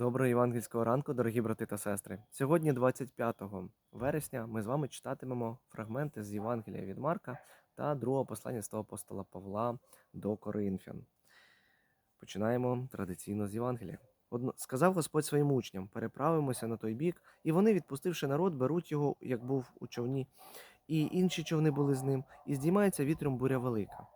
Доброго євангельського ранку, дорогі брати та сестри. Сьогодні, 25 вересня, ми з вами читатимемо фрагменти з Євангелія від Марка та другого послання святого апостола Павла до Коринфян. Починаємо традиційно з Євангелія. Одно... Сказав Господь своїм учням: переправимося на той бік, і вони, відпустивши народ, беруть його, як був у човні, і інші човни були з ним, і здіймається вітром буря велика.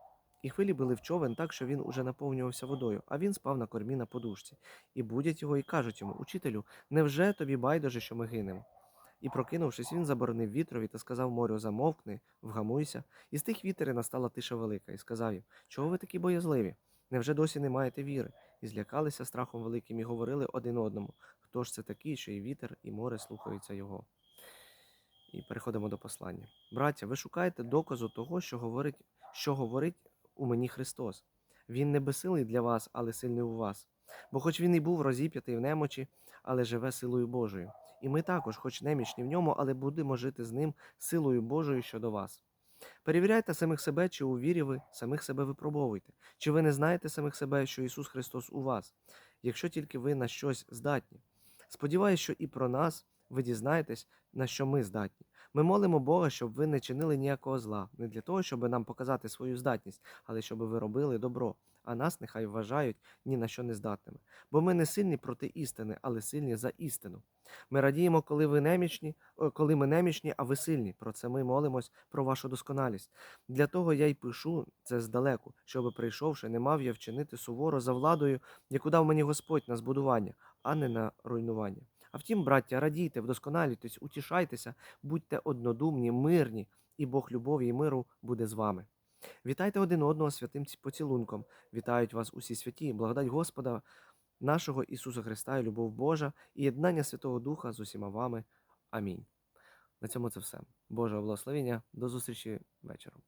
І хвилі били в човен так, що він уже наповнювався водою, а він спав на кормі на подушці. І будять його і кажуть йому: Учителю, невже тобі байдуже, що ми гинемо? І, прокинувшись, він заборонив вітрові та сказав морю: Замовкни, вгамуйся. І з тих вітери настала тиша велика, і сказав їм: Чого ви такі боязливі? Невже досі не маєте віри? І злякалися страхом великим, і говорили один одному: Хто ж це такий, що і вітер, і море слухаються його? І переходимо до послання. Браття, ви шукаєте доказу того, що говорить, що говорить у мені Христос. Він не безсилий для вас, але сильний у вас. Бо хоч він і був розіп'ятий в немочі, але живе силою Божою. І ми також, хоч немічні в ньому, але будемо жити з ним силою Божою щодо вас. Перевіряйте самих себе, чи у вірі ви самих себе випробовуєте, чи ви не знаєте самих себе, що Ісус Христос у вас, якщо тільки ви на щось здатні. Сподіваюсь, що і про нас ви дізнаєтесь, на що ми здатні. Ми молимо Бога, щоб ви не чинили ніякого зла, не для того, щоб нам показати свою здатність, але щоб ви робили добро, а нас нехай вважають ні на що не здатними. Бо ми не сильні проти істини, але сильні за істину. Ми радіємо, коли ви немічні, коли ми немічні, а ви сильні. Про це ми молимось про вашу досконалість. Для того я й пишу це здалеку, щоб, прийшовши, не мав я вчинити суворо за владою, яку дав мені Господь на збудування, а не на руйнування. А втім, браття, радійте, вдосконалюйтесь, утішайтеся, будьте однодумні, мирні, і Бог любові і миру буде з вами. Вітайте один одного святим поцілунком. Вітають вас усі святі, благодать Господа нашого Ісуса Христа і любов Божа, і єднання Святого Духа з усіма вами. Амінь. На цьому це все. Божого благословення. До зустрічі вечором.